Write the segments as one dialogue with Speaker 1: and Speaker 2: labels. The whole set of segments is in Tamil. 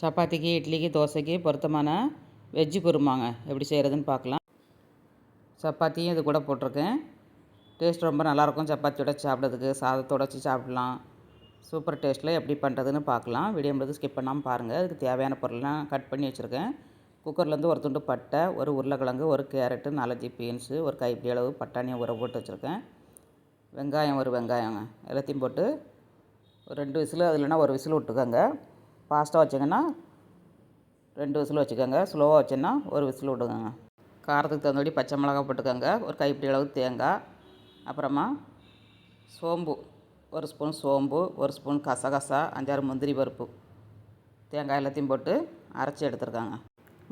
Speaker 1: சப்பாத்திக்கு இட்லிக்கு தோசைக்கு பொருத்தமான வெஜ்ஜு குருமாங்க. எப்படி செய்கிறதுன்னு பார்க்கலாம். சப்பாத்தியும் இது கூட போட்டிருக்கேன். டேஸ்ட் ரொம்ப நல்லாயிருக்கும். சப்பாத்தியோட சாப்பிட்றதுக்கு சாதத்தோட வச்சு சாப்பிட்லாம். சூப்பர் டேஸ்ட்டில் எப்படி பண்ணுறதுன்னு பார்க்கலாம். வீடியோ முடிவு ஸ்கிப் பண்ணாமல் பாருங்கள் அதுக்கு தேவையான பொருள்லாம் கட் பண்ணி வச்சுருக்கேன். குக்கர்லேருந்து ஒரு துண்டு பட்டை ஒரு உருளைக்கிழங்கு ஒரு கேரட்டு நாலஞ்சு பீன்ஸு ஒரு கைப்பிடி அளவு பட்டாணியை உர போட்டு வச்சுருக்கேன். வெங்காயம் ஒரு வெங்காயங்க. எல்லாத்தையும் போட்டு ஒரு ரெண்டு விசில் அது இல்லைனா ஒரு விசில் விட்டுக்கோங்க. ஃபாஸ்ட்டாக வச்சிங்கன்னா ரெண்டு விசில் வச்சுக்கோங்க. ஸ்லோவாக வச்சோன்னா ஒரு விசில் விடுங்க காரத்துக்கு தகுந்தபடி பச்சை மிளகா போட்டுக்கோங்க. ஒரு கைப்பிடி அளவு தேங்காய். அப்புறமா சோம்பு ஒரு ஸ்பூன் சோம்பு ஒரு ஸ்பூன் கசகசா அஞ்சாறு முந்திரி பருப்பு. தேங்காய் எல்லாத்தையும் போட்டு அரைச்சி எடுத்துருக்காங்க.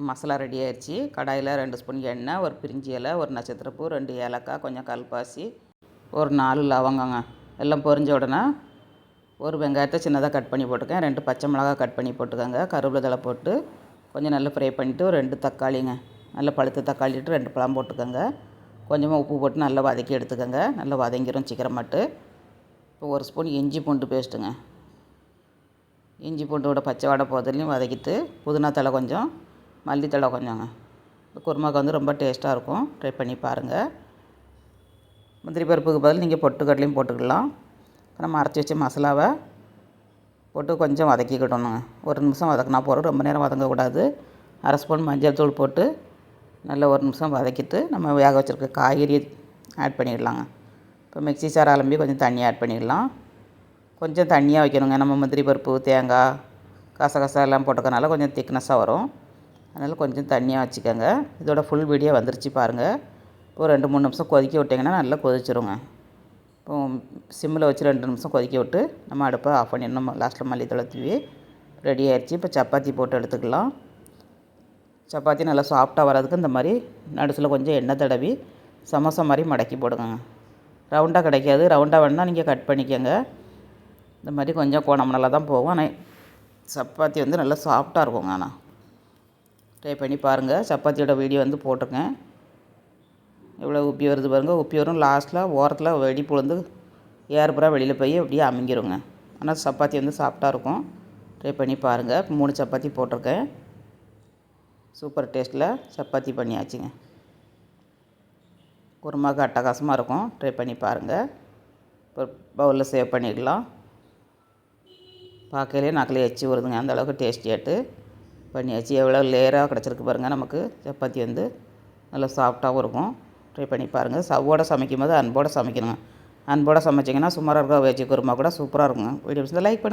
Speaker 1: மசாலா ரெடி ஆயிடுச்சு கடாயில் ரெண்டு ஸ்பூன் எண்ணெய் ஒரு பிரிஞ்சி இலை ஒரு நட்சத்திரப்பூ ரெண்டு ஏலக்காய் கொஞ்சம் கல்பாசி ஒரு நாலு லவங்கங்க. எல்லாம் பொரிஞ்ச உடனே ஒரு வெங்காயத்தை சின்னதாக கட் பண்ணி போட்டுக்கேன் ரெண்டு பச்சை மிளகா கட் பண்ணி போட்டுக்கோங்க கருவேப்பிலை தழை போட்டு கொஞ்சம் நல்லா ஃப்ரை பண்ணிவிட்டு ஒரு ரெண்டு தக்காளிங்க நல்லா பழுத்த தக்காளி இட்டு ரெண்டு பழம் போட்டுக்கோங்க கொஞ்சமாக உப்பு போட்டு நல்லா வதக்கி எடுத்துக்கோங்க. நல்லா வதங்கிடும் சீக்கிரமாட்டு இப்போ ஒரு ஸ்பூன் இஞ்சி பூண்டு பேஸ்ட்டுங்க. இஞ்சி பூண்டோட பச்சை வடை போதிலையும் வதக்கிட்டு புதினா தழை கொஞ்சம் மல்லித்தழை கொஞ்சங்க. இந்த குருமாவுக்கு வந்து ரொம்ப டேஸ்ட்டாக இருக்கும். ட்ரை பண்ணி பாருங்கள் முந்திரி பருப்புக்கு பதில் நீங்கள் பொட்டுக்கடலையும் போட்டுக்கலாம். நம்ம அரைச்சி வச்ச மசாலாவை போட்டு கொஞ்சம் வதக்கிக்கிடணுங்க ஒரு நிமிஷம் வதக்கினா போதும். ரொம்ப நேரம் வதங்கக்கூடாது. அரை ஸ்பூன் மஞ்சள் தூள் போட்டு நல்லா ஒரு நிமிஷம் வதக்கிட்டு நம்ம வேக வச்சுருக்க காய்கறி ஆட் பண்ணிடலாங்க. இப்போ மிக்ஸி சார் அலம்பி கொஞ்சம் தண்ணி ஆட் பண்ணிடலாம். கொஞ்சம் தண்ணியாக வைக்கணுங்க. நம்ம முந்திரி பருப்பு தேங்காய் கசகசா எல்லாம் போட்டுக்கனால கொஞ்சம் திக்னஸாக வரும். அதனால் கொஞ்சம் தண்ணியாக வச்சுக்கோங்க. இதோட ஃபுல் வீடியோ வந்துருச்சு பாருங்கள் இப்போ ரெண்டு மூணு நிமிஷம் கொதிக்க விட்டிங்கன்னா நல்லா கொதிச்சிருங்க. இப்போ சிம்மில் வச்சு ரெண்டு நிமிஷம் கொதிக்க விட்டு நம்ம அடுப்பை ஆஃப் பண்ணிடணும் லாஸ்ட்டில் மல்லித்தழை தூவி ரெடி ஆயிடுச்சு இப்போ சப்பாத்தி போட்டு எடுத்துக்கலாம். சப்பாத்தி நல்லா சாஃப்டாக வர்றதுக்கு இந்த மாதிரி நடுசில் கொஞ்சம் எண்ணெய் தடவி சமோசா மாதிரி மடக்கி போடுங்க. ரவுண்டாக கிடைக்காது. ரவுண்டாக வேணால் நீங்கள் கட் பண்ணிக்கோங்க. இந்த மாதிரி கொஞ்சம் கோணம் நல்லா தான் போகும். ஆனால் சப்பாத்தி வந்து நல்லா சாஃப்டாக இருக்குங்க. ஆனால் ட்ரை பண்ணி பாருங்கள் சப்பாத்தியோட வீடியோ வந்து போட்டிருக்கேன். எவ்வளோ உப்பி வருது பாருங்கள் உப்பி வரும். லாஸ்ட்டில் ஓரத்தில் வெடிப்பு விழுந்து ஏறுபுறா வெளியில் போய் அப்படியே அமைங்கிருங்க. ஆனால் சப்பாத்தி வந்து சாஃப்டாக இருக்கும். ட்ரை பண்ணி பாருங்கள் மூணு சப்பாத்தி போட்டிருக்கேன். சூப்பர் டேஸ்ட்டில் சப்பாத்தி பண்ணியாச்சுங்க. குருமாவுக்கு அட்டகாசமாக இருக்கும். ட்ரை பண்ணி பாருங்கள் இப்போ பவுலில் சேவ் பண்ணிக்கலாம் பார்க்கலே நாக்கிலே எச்சி வருதுங்க. அந்த அளவுக்கு டேஸ்டியாட்டு பண்ணியாச்சு. எவ்வளோ லேயராக கிடச்சிருக்கு பாருங்கள் நமக்கு சப்பாத்தி வந்து நல்லா சாஃப்டாகவும் இருக்கும். ட்ரை பண்ணி பாருங்கள் சவ்வோடு சமைக்கும் போது அன்போடு சமைக்கணுங்க. அன்போடு சமைச்சிங்கன்னா சுமாராக இருக்க வெஜ்ஜு குருமா கூட சூப்பராக இருக்குங்க. வீடியோ லைக் பண்ணுங்கள்